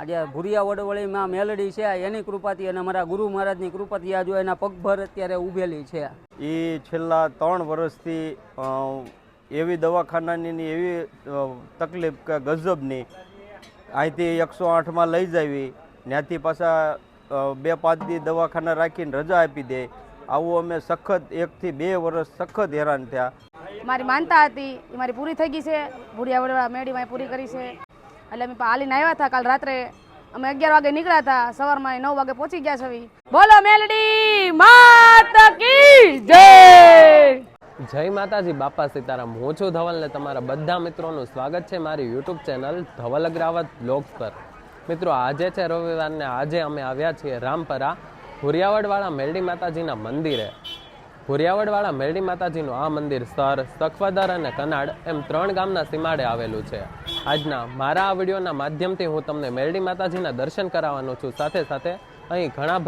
આજે ભૂરિયા વડવળીમાં મેલડી છે એની કૃપાથી અને અમારા ગુરુ મહારાજની કૃપાથી આ જો એના પગભર અત્યારે ઊભેલી છે. એ છેલ્લા ત્રણ વર્ષથી એવી દવાખાનાની એવી તકલીફ કે ગજબની અહીંથી એકસો આઠમાં લઈ જાવી ત્યાંથી પાછા બે પાંચ દી દવાખાના રાખીને રજા આપી દે. આવું અમે સખત એકથી બે વર્ષ સખત હેરાન થયા. મારી માનતા હતી એ મારી પૂરી થઈ ગઈ છે. ભૂરિયા વડવા મેળીમાં પૂરી કરી છે. એટલે અમે હાલીને આવ્યા હતા કાલ રાત્રે. અમે અગિયાર વાગે નીકળ્યા હતા. સવારમાં નવ વાગે પહોંચી ગયા છે બોલો મેલડી, માત જય! જય માતાજી, બાપા સીતારામ. હું છું ધવલ ને તમારા બધા મિત્રોનું સ્વાગત છે મારી YouTube channel Dhaval Agravat blogs પર. મિત્રો, આજે છે રવિવારને આજે અમે આવ્યા છીએ રામપરા, હુરિયાવડવાળા મેરડી માતાજીના મંદિરે. હુરિયાવડવાળા મેરડી માતાજીનું આ મંદિર સર, સખવદર અને કનાડ એમ ત્રણ ગામના સીમાડે આવેલું છે. આજના મારા આ વિડીયોના માધ્યમથી હું તમને મેરડી માતાજીના દર્શન કરાવવાનો છું. સાથે સાથે અહીં ઘણા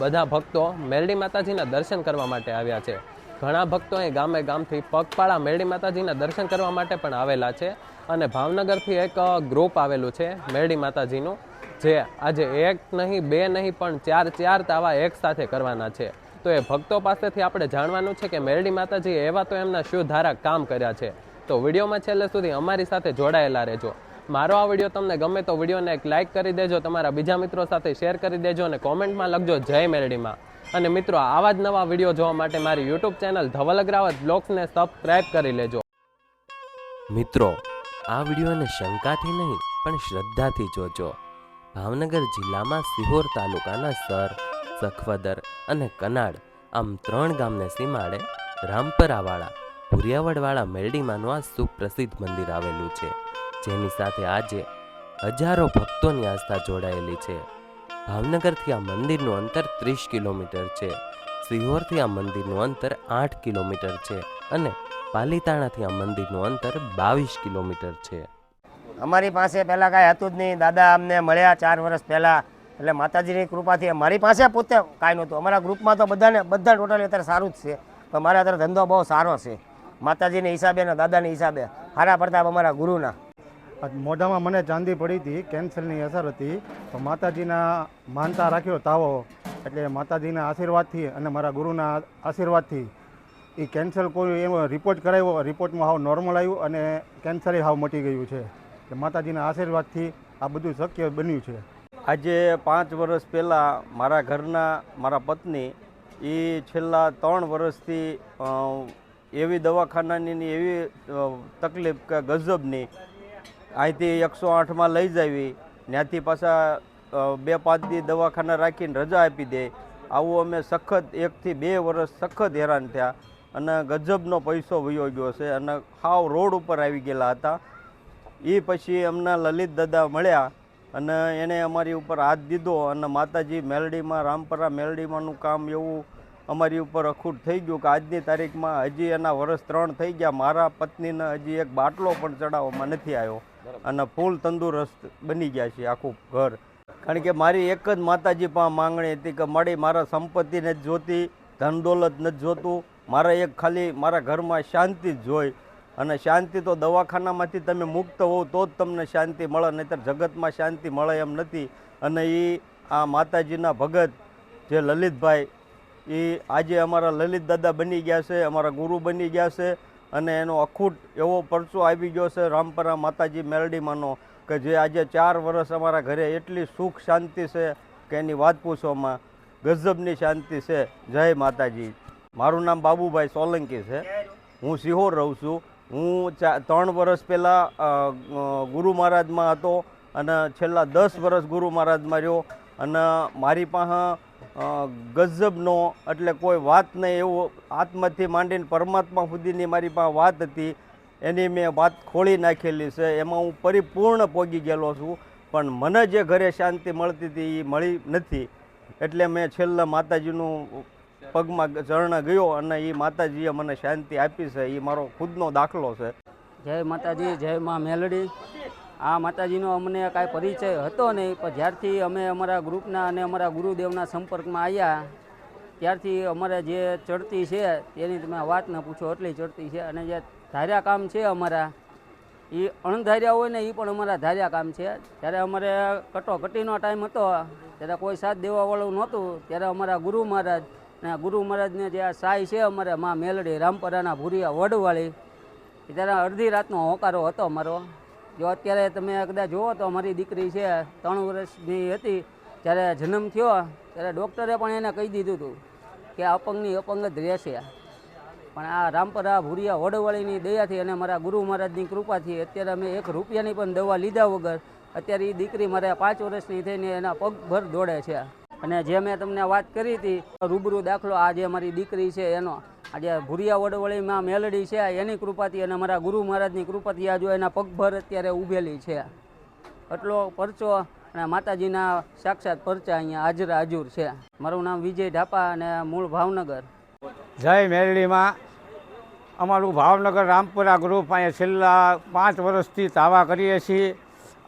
બધા ભક્તો મેરડી માતાજીના દર્શન કરવા માટે આવ્યા છે. ઘણા ભક્તો અહીં ગામે ગામથી પગપાળા મેરડી માતાજીના દર્શન કરવા માટે પણ આવેલા છે અને ભાવનગરથી એક ગ્રુપ આવેલું છે મેરડી માતાજીનું, જે આજે એક નહીં, બે નહીં, પણ ચાર ચાર તાવા એક સાથે કરવાના છે. તો એ ભક્તો પાસેથી આપણે જાણવાનું છે કે મેરડી માતાજીએ એવા તો એમના શું ધારા કામ કર્યા છે. તો વિડીયોમાં છેલ્લે સુધી અમારી સાથે જોડાયેલા રહેજો. મારો આ વીડિયો તમને ગમે તો વિડીયોને એક લાઇક કરી દેજો, તમારા બીજા મિત્રો સાથે શેર કરી દેજો અને કોમેન્ટમાં લખજો જય મેરડીમાં. અને મિત્રો, આવા જ નવા વીડિયો જોવા માટે મારી યુટ્યુબ ચેનલ ધવલ અગ્રાવત બ્લોગ્સને સબસ્ક્રાઇબ કરી લેજો. મિત્રો, આ વિડીયોને શંકાથી નહીં, પણ શ્રદ્ધાથી જોજો. ભાવનગર જિલ્લામાં સિહોર તાલુકાના સર, સખવદર અને કનાડ આમ ત્રણ ગામને સીમાડે રામપરાવાળા ભુરિયાવડવાળા મેરડીમાંનું આ સુપ્રસિદ્ધ મંદિર આવેલું છે. જેની સાથે આજે હજારો ભક્તોની આસ્થા જોડાયેલી છે. ભાવનગરથી આ મંદિરનું અંતર ત્રીસ કિલોમીટર છે. સિહોરથી આ મંદિરનું અંતર આઠ કિલોમીટર છે અને પાલીતાણાથી આ મંદિરનું અંતર બાવીસ કિલોમીટર છે. અમારી પાસે પહેલાં કાંઈ હતું જ નહીં. દાદા અમને મળ્યા ચાર વર્ષ પહેલાં. એટલે માતાજીની કૃપાથી મારી પાસે પોતે કાંઈ નહોતું. અમારા ગ્રુપમાં તો બધાને, બધા ટોટલી અત્યારે સારું જ છે. પણ મારા અત્યારે ધંધો બહુ સારો છે. માતાજીના હિસાબે અને દાદાને હિસાબે. હારા પ્રતાપ અમારા ગુરુના. મોઢામાં મને ચાંદી પડી હતી કેન્સરની અસર હતી. તો માતાજીના માનતા રાખ્યો તાવો. એટલે માતાજીના આશીર્વાદથી અને મારા ગુરુના આશીર્વાદથી એ કેન્સર કોઈ એવો રિપોર્ટ કરાવ્યો રિપોર્ટમાં હાવ નોર્મલ આવ્યું અને કેન્સરે હાવ મટી ગયું છે. એટલે માતાજીના આશીર્વાદથી આ બધું શક્ય બન્યું છે. આજે પાંચ વર્ષ પહેલાં મારા ઘરના મારા પત્ની એ છેલ્લા ત્રણ વર્ષથી એવી દવાખાનાની એવી તકલીફ કે ગજબની, અહીંથી એકસો આઠમાં લઈ જાવી, ત્યાંથી પાછા બે પાંચ દી દવાખાના રાખીને રજા આપી દે. આવું અમે સખત એકથી બે વર્ષ સખત હેરાન થયા અને ગજબનો પૈસો વયો ગયો છે અને હાવ રોડ ઉપર આવી ગયેલા હતા. એ પછી અમને લલિત દાદા મળ્યા અને એણે અમારી ઉપર હાથ દીધો અને માતાજી મેલડીમાં, રામપરા મેલડીમાંનું કામ એવું અમારી ઉપર અખૂટ થઈ ગયું કે આજની તારીખમાં હજી એના વર્ષ ત્રણ થઈ ગયા. મારા પત્નીને હજી એક બાટલો પણ ચડાવવામાં નથી આવ્યો. અને ફૂલ તંદુરસ્ત બની ગયા છે આખું ઘર. કારણ કે મારી એક જ માતાજી પણ માંગણી હતી કે મારી મારા સંપત્તિ નથી જોતી ધન દોલત નથી જોતું. મારે એક ખાલી મારા ઘરમાં શાંતિ જ જોઈ. અને શાંતિ તો દવાખાનામાંથી તમે મુક્ત હોવ તો જ તમને શાંતિ મળે નહીંતર જગતમાં શાંતિ મળે એમ નથી. અને એ આ માતાજીના ભગત જે લલિતભાઈ એ આજે અમારા લલિત દાદા બની ગયા છે, અમારા ગુરુ બની ગયા છે અને એનો અખૂટ એવો પરચો આવી ગયો છે રામપરા માતાજી મેલડીમાંનો કે જે આજે ચાર વર્ષ અમારા ઘરે એટલી સુખ શાંતિ છે કે એની વાત પૂછવામાં ગજબની શાંતિ છે. જય માતાજી. મારું નામ બાબુભાઈ સોલંકી છે. હું સિહોર રહું છું. હું ત્રણ વર્ષ પહેલાં ગુરુ મહારાજમાં હતો અને છેલ્લા દસ વર્ષ ગુરુ મહારાજમાં રહ્યો અને મારી પાસે ગજબનો એટલે કોઈ વાત નહીં એવું આત્માથી માંડીને પરમાત્મા સુધીની મારી પાસે વાત હતી. એની મેં વાત ખોલી નાખેલી છે. એમાં હું પરિપૂર્ણ પોગી ગયેલો છું. પણ મને જે ઘરે શાંતિ મળતી હતી એ મળી નથી. એટલે મેં છેલ્લા માતાજીનું પગમાં ચરણ ગયો અને એ માતાજીએ મને શાંતિ આપી છે. એ મારો ખુદનો દાખલો છે. જય માતાજી, જય મા મેલડી. આ માતાજીનો અમને કાંઈ પરિચય હતો નહીં, પણ જ્યારથી અમે અમારા ગ્રુપના અને અમારા ગુરુદેવના સંપર્કમાં આવ્યા, ત્યારથી અમારે જે ચડતી છે તેની તમે વાત ન પૂછો, એટલી ચડતી છે. અને જે ધાર્યા કામ છે અમારા, એ અણધાર્યા હોય ને, એ પણ અમારા ધાર્યા કામ છે. ત્યારે અમારે કટોકટીનો ટાઈમ હતો, ત્યારે કોઈ સાથ દેવાવાળું નહોતું, ત્યારે અમારા ગુરુ મહારાજ અને ગુરુ મહારાજને જે આ સાય છે અમારે, મા મેલડી રામપરાના ભૂરિયા વડવાળી ત્યારે અડધી રાતનો હોકારો હતો અમારો. જો અત્યારે તમે કદાચ જુઓ તો અમારી દીકરી છે, ત્રણ વર્ષની હતી. જ્યારે જન્મ થયો, ત્યારે ડૉક્ટરે પણ એને કહી દીધું હતું કે અપંગની અપંગ જ રહેશે. પણ આ રામપરા ભૂરિયા વડવાળીની દયાથી અને મારા ગુરુ મહારાજની કૃપાથી અત્યારે અમે એક રૂપિયાની પણ દવા લીધા વગર અત્યારે એ દીકરી મારે પાંચ વર્ષની થઈને એના પગભર દોડે છે. અને જે મેં તમને વાત કરી હતી, રૂબરૂ દાખલો આ જે મારી દીકરી છે, એનો આજે ભૂરિયા વડવળીમાં મેલડી છે એની કૃપાથી અને અમારા ગુરુ મહારાજની કૃપાથી આ જો એના પગભર અત્યારે ઊભેલી છે. એટલો પરચો અને માતાજીના સાક્ષાત પરચા અહીંયા હાજર હાજુર છે. મારું નામ વિજય ઢાપા અને મૂળ ભાવનગર. જય મેલડીમાં. અમારું ભાવનગર રામપુરા ગ્રુપ અહીંયા છેલ્લા પાંચ વર્ષથી તાવા કરીએ છીએ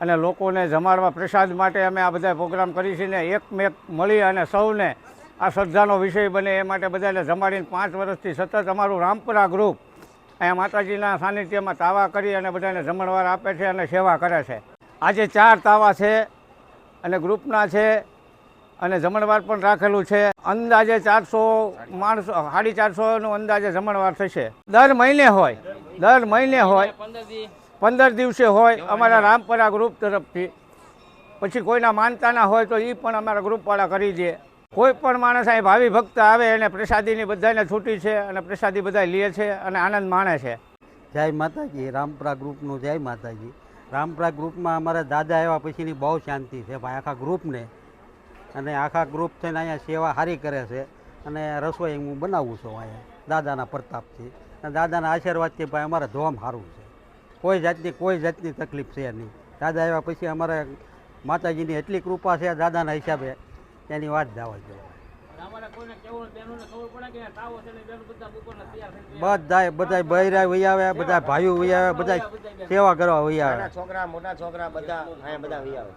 અને લોકોને જમાડવા પ્રસાદ માટે અમે આ બધા પ્રોગ્રામ કરીએ છીએ ને એકમેક મળી અને સૌને આ શ્રદ્ધાનો વિષય બને એ માટે બધાને જમાડીને પાંચ વર્ષથી સતત અમારું રામપુરા ગ્રુપ અહીંયા માતાજીના સાનિધ્યમાં તાવા કરી અને બધાને જમણવાર આપે છે અને સેવા કરે છે. આજે ચાર તાવા છે અને ગ્રુપના છે અને જમણવાર પણ રાખેલું છે. અંદાજે ચારસો માણસો, સાડી ચારસોનું અંદાજે જમણવાર થશે. દર મહિને હોય, દર મહિને હોય, પંદર દિવસે હોય અમારા રામપરા ગ્રુપ તરફથી. પછી કોઈના માનતાના હોય તો એ પણ અમારા ગ્રુપવાળા કરી દે. કોઈ પણ માણસ અહીં ભાવિ ભક્ત આવે એને પ્રસાદીની બધાને છૂટી છે અને પ્રસાદી બધા લે છે અને આનંદ માણે છે. જય માતાજી, રામપરા ગ્રુપનું જય માતાજી. રામપરા ગ્રુપમાં અમારા દાદા આવ્યા પછીની બહુ શાંતિ છે ભાઈ, આખા ગ્રુપને. અને આખા ગ્રુપ થઈને અહીંયા સેવા સારી કરે છે અને રસોઈ હું બનાવું છું અહીંયા, દાદાના પ્રતાપથી. અને દાદાના આશીર્વાદથી ભાઈ, અમારે ધોમ સારું છે. કોઈ જાતની કોઈ જાતની તકલીફ છે નહીં. દાદા આવ્યા પછી અમારે માતાજીની એટલી કૃપા છે, દાદાના હિસાબે એની વાત જવા જોઈએ બધા બધા બૈરા વહી આવે બધા ભાઈઓ વહી આવે બધા સેવા કરવા વહી આવે. છોકરા મોટા છોકરા બધા અહીંયા બધા વહી આવે.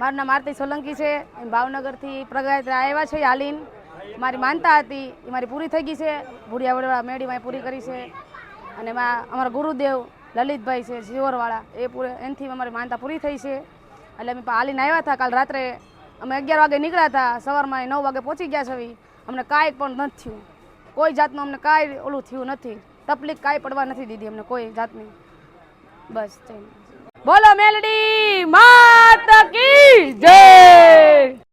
મારું નામ આરતી સોલંકી છે. એમ ભાવનગરથી પ્રગયાત્રા આવ્યા છે હાલીન મારી માનતા હતી એ મારી પૂરી થઈ ગઈ છે. ભૂરિયા વડવાળા મેળીમાં પૂરી કરી છે. અને એમાં અમારા ગુરુદેવ લલિતભાઈ છે જીવરવાળા એ પૂરે એનથી અમારી માનતા પૂરી થઈ છે. એટલે અમે હાલીને આવ્યા હતા કાલ રાત્રે. અમે અગિયાર વાગે નીકળ્યા હતા, સવારમાં નવ વાગે પહોંચી ગયા છે અમને કાંઈ પણ નથી થયું. કોઈ જાતનું અમને કાંઈ ઓલું થયું નથી. તકલીફ કાંઈ પડવા નથી દીધી અમને કોઈ જાતની. બસ બોલો મેલડી, માત કી જય!